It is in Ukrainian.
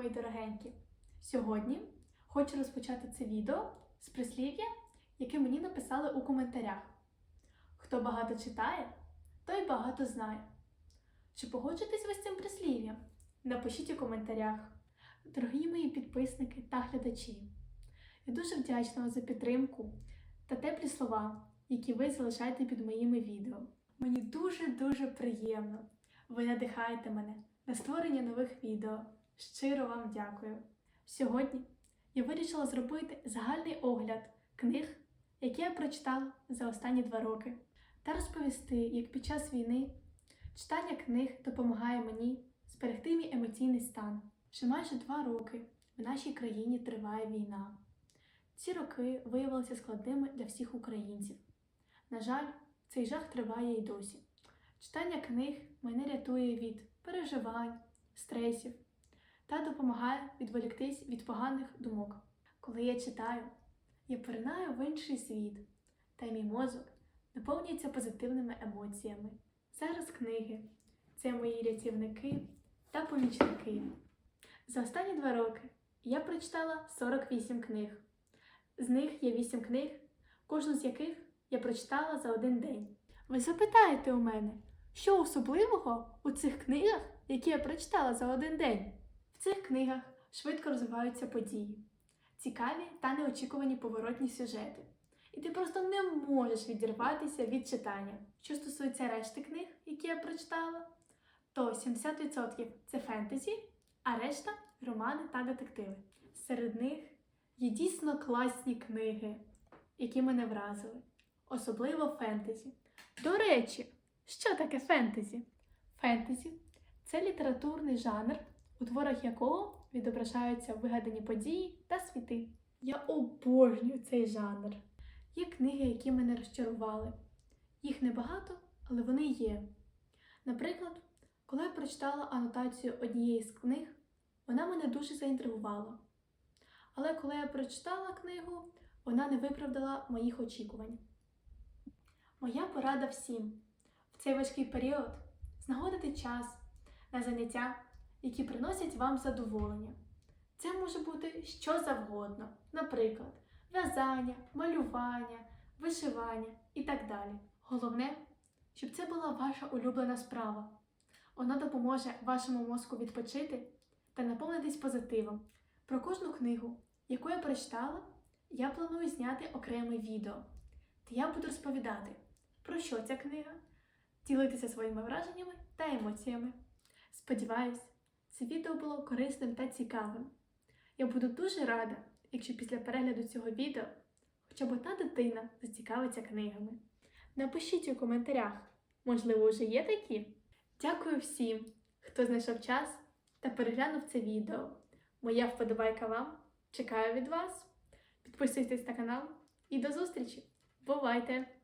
мої дорогенькі! Сьогодні хочу розпочати це відео з прислів'я, яке мені написали у коментарях. Хто багато читає, той багато знає. Чи погоджуєтесь ви з цим прислів'ям? Напишіть у коментарях. Дорогі мої підписники та глядачі, я дуже вдячна вам за підтримку та теплі слова, які ви залишаєте під моїми відео. Мені дуже-дуже приємно. Ви надихаєте мене на створення нових відео. Щиро вам дякую. Сьогодні я вирішила зробити загальний огляд книг, які я прочитала за останні два роки, та розповісти, як під час війни читання книг допомагає мені зберегти мій емоційний стан. Вже майже два роки в нашій країні триває війна. Ці роки виявилися складними для всіх українців. На жаль, цей жах триває і досі. Читання книг мене рятує від переживань, стресів та допомагає відволіктись від поганих думок. Коли я читаю, я поринаю в інший світ, та й мій мозок наповнюється позитивними емоціями. Зараз книги це мої рятівники та помічники. За останні два роки я прочитала 48 книг. З них є 8 книг, кожну з яких я прочитала за один день. Ви запитаєте у мене, що особливого у цих книгах, які я прочитала за один день? В цих книгах швидко розвиваються події, цікаві та неочікувані поворотні сюжети. І ти просто не можеш відірватися від читання. Що стосується решти книг, які я прочитала, то 70% це фентезі, а решта романи та детективи. Серед них є дійсно класні книги, які мене вразили, особливо фентезі. До речі, що таке фентезі? Фентезі це літературний жанр, у творах якого відображаються вигадані події та світи. Я обожнюю цей жанр. Є книги, які мене розчарували. Їх небагато, але вони є. Наприклад, коли я прочитала анотацію однієї з книг, вона мене дуже заінтригувала. Але коли я прочитала книгу, вона не виправдала моїх очікувань. Моя порада всім в цей важкий період знаходити час на заняття, які приносять вам задоволення. Це може бути що завгодно, наприклад, в'язання, малювання, вишивання і так далі. Головне, щоб це була ваша улюблена справа. Вона допоможе вашому мозку відпочити та наповнитись позитивом. Про кожну книгу, яку я прочитала, я планую зняти окреме відео, де я буду розповідати, про що ця книга, ділитися своїми враженнями та емоціями. Сподіваюсь, це відео було корисним та цікавим. Я буду дуже рада, якщо після перегляду цього відео хоча б одна дитина зацікавиться книгами. Напишіть у коментарях, можливо, вже є такі. Дякую всім, хто знайшов час та переглянув це відео. Моя вподобайка вам. Чекаю від вас. Підписуйтесь на канал і до зустрічі! Бувайте!